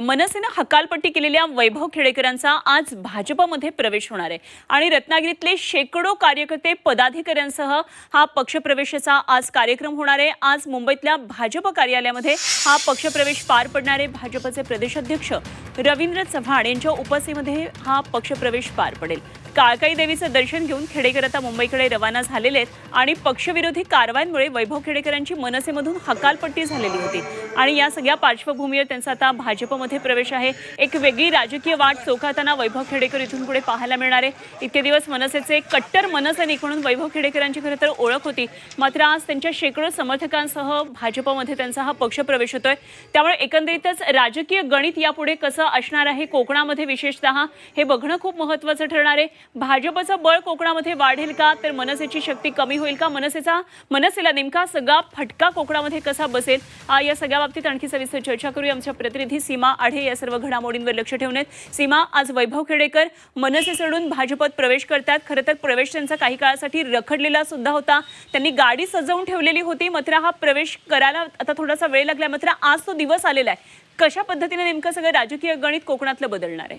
मनसेनं हकालपट्टी केलेल्या वैभव खेडेकरांचा आज भाजपमध्ये प्रवेश होणार आहे. आणि रत्नागिरीतले शेकडो कार्यकर्ते पदाधिकाऱ्यांसह हा पक्षप्रवेशाचा आज कार्यक्रम होणार आहे. आज मुंबईतल्या भाजप कार्यालयामध्ये हा पक्षप्रवेश पार पडणार आहे. भाजपचे प्रदेशाध्यक्ष रवींद्र चव्हाण यांच्या उपस्थितीमध्ये हा पक्षप्रवेश पार पडेल. काळकाई देवीचं दर्शन घेऊन खेडेकर आता मुंबईकडे रवाना झालेले आहेत. आणि पक्षविरोधी कारवायांमुळे वैभव खेडेकरांची मनसेमधून हकालपट्टी झालेली होती. आणि या सगळ्या पार्श्वभूमीवर त्यांचा आता भाजपमध्ये प्रवेश आहे. एक वेगळी राजकीय वाट चोखाताना वैभव खेडेकर इथून पुढे पाहायला मिळणार आहे. इतके दिवस मनसेचे कट्टर मनसैनिक म्हणून वैभव खेडेकरांची खरं तर ओळख होती. मात्र आज त्यांच्या शेकडो समर्थकांसह भाजपमध्ये त्यांचा हा पक्षप्रवेश होतोय. त्यामुळे एकंदरीतच राजकीय गणित यापुढे कसं असणार आहे? कोकणामध्ये विशेषतः हे बघणं खूप महत्त्वाचं ठरणार आहे. भाजपचं बळ कोकणामध्ये वाढेल का? तर मनसेची शक्ती कमी होईल का? मनसेचा मनसेला नेमका सगळा फटका कोकणामध्ये कसा बसेल? या सगळ्या बाबतीत आणखी सविस्तर चर्चा करूया. आमच्या प्रतिनिधी सीमा आढे या सर्व घडामोडींवर लक्ष ठेवून सीमा आज वैभव खेडेकर मनसे सोडून भाजपत प्रवेश करतात. खरं तर प्रवेश त्यांचा काही काळासाठी रखडलेला सुद्धा होता. त्यांनी गाडी सजवून ठेवलेली होती. मात्र हा प्रवेश करायला आता थोडासा वेळ लागला. मात्र आज तो दिवस आलेला आहे. कशा पद्धतीने नेमकं सगळं राजकीय गणित कोकणातलं बदलणार आहे?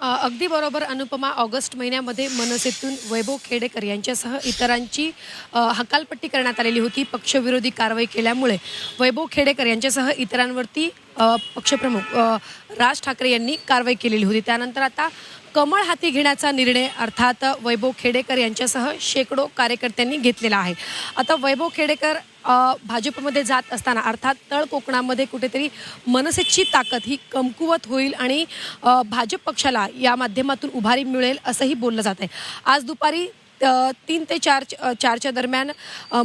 अगदी बरोबर अनुपमा. ऑगस्ट महिन्यामध्ये मनसेतून वैभव खेडेकर यांच्यासह इतरांची हकालपट्टी करण्यात आलेली होती. पक्षविरोधी कारवाई केल्यामुळे वैभव खेडेकर यांच्यासह इतरांवरती पक्षप्रमुख राज ठाकरे यांनी कारवाई केलेली होती. त्यानंतर आता कमळ हाती घेण्याचा निर्णय अर्थात वैभव खेडेकर यांच्यासह शेकडो कार्यकर्त्यांनी घेतलेला आहे. आता वैभव खेडेकर भाजपमध्ये जात असताना अर्थात तळ कोकणामध्ये कुठेतरी मनसेची ताकद ही कमकुवत होईल आणि भाजप पक्षाला या माध्यमातून उभारी मिळेल असंही बोललं जात आहे आज दुपारी तीन ते चार चारच्या दरम्यान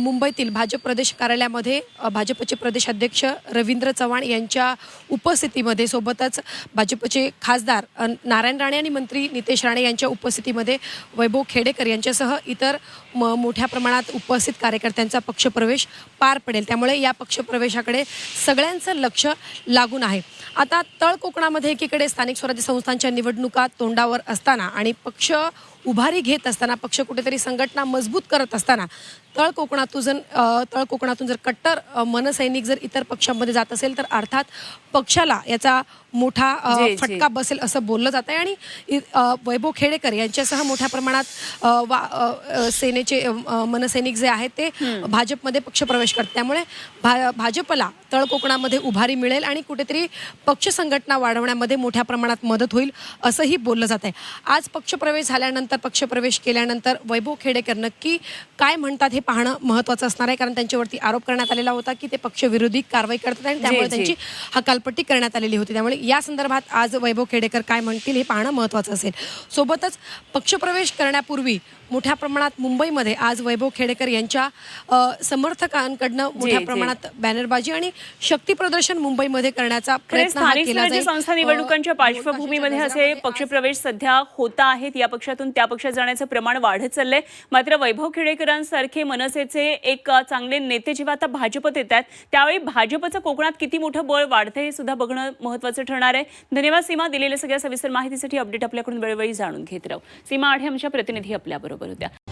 मुंबईतील भाजप प्रदेश कार्यालयामध्ये भाजपचे भाजपचे प्रदेशाध्यक्ष रवींद्र चव्हाण यांच्या उपस्थितीमध्ये सोबतच भाजपचे खासदार नारायण राणे आणि मंत्री नितेश राणे यांच्या उपस्थितीमध्ये वैभव खेडेकर यांच्यासह इतर म मोठ्या प्रमाणात उपस्थित कार्यकर्त्यांचा पक्षप्रवेश पार पडेल. त्यामुळे या पक्षप्रवेशाकडे सगळ्यांचं लक्ष लागून आहे. आता तळ कोकणामध्ये एकीकडे स्थानिक स्वराज्य संस्थांच्या निवडणुका तोंडावर असताना आणि पक्ष उभारी घेत असताना पक्ष कुठेतरी संघटना मजबूत करत असताना तळ कोकणातून जर तळ कोकणातून जर कट्टर मनसैनिक जर इतर पक्षांमध्ये जात असेल तर अर्थात पक्षाला याचा मोठा. फटका बसेल असं बोललं जात आहे. आणि वैभव खेडेकर यांच्यासह मोठ्या प्रमाणात सेनेचे मनसैनिक जे आहेत ते भाजपमध्ये पक्षप्रवेश करतात. त्यामुळे भा भाजपला तळ कोकणामध्ये उभारी मिळेल आणि कुठेतरी पक्ष संघटना वाढवण्यामध्ये मोठ्या प्रमाणात मदत होईल असंही बोललं जात आहे. आज पक्षप्रवेश झाल्यानंतर पक्षप्रवेश केल्यानंतर वैभव खेडेकर नक्की काय म्हणतात हे पाहणं महत्त्वाचं असणार आहे कारण त्यांच्यावरती आरोप करण्यात आलेला होता की ते पक्षविरोधी कारवाई करतात आणि त्यामुळे. त्यांची हकालपट्टी करण्यात आलेली होती त्यामुळे या संदर्भात आज वैभव खेडेकर काय म्हणतील हे पाहणं महत्त्वाचं असेल सोबतच पक्षप्रवेश करण्यापूर्वी मोठ्या प्रमाणात मुंबईमध्ये आज वैभव खेडेकर यांच्या समर्थकांकडनं मोठ्या. प्रमाणात बॅनरबाजी आणि शक्ती प्रदर्शन मुंबईमध्ये करण्याचा प्रयत्न. संस्था निवडणुकांच्या पार्श्वभूमीमध्ये असे पक्षप्रवेश सध्या होत आहेत. या पक्षातून त्या पक्षात जाण्याचं प्रमाण वाढत चाललंय. मात्र वैभव खेडेकरांसारखे मनसेचे एक चांगले नेते जेव्हा आता भाजपत येत आहेत त्यावेळी भाजपचं कोकणात किती मोठं बळ वाढतं हे सुद्धा बघणं महत्वाचं ठरणार आहे. धन्यवाद सीमा दिलेल्या सगळ्या सविस्तर माहितीसाठी अपडेट आपल्याकडून वेळोवेळी जाणून घेत राहू. सीमा आढे आमच्या प्रतिनिधी आपल्याबरोबर होत्या.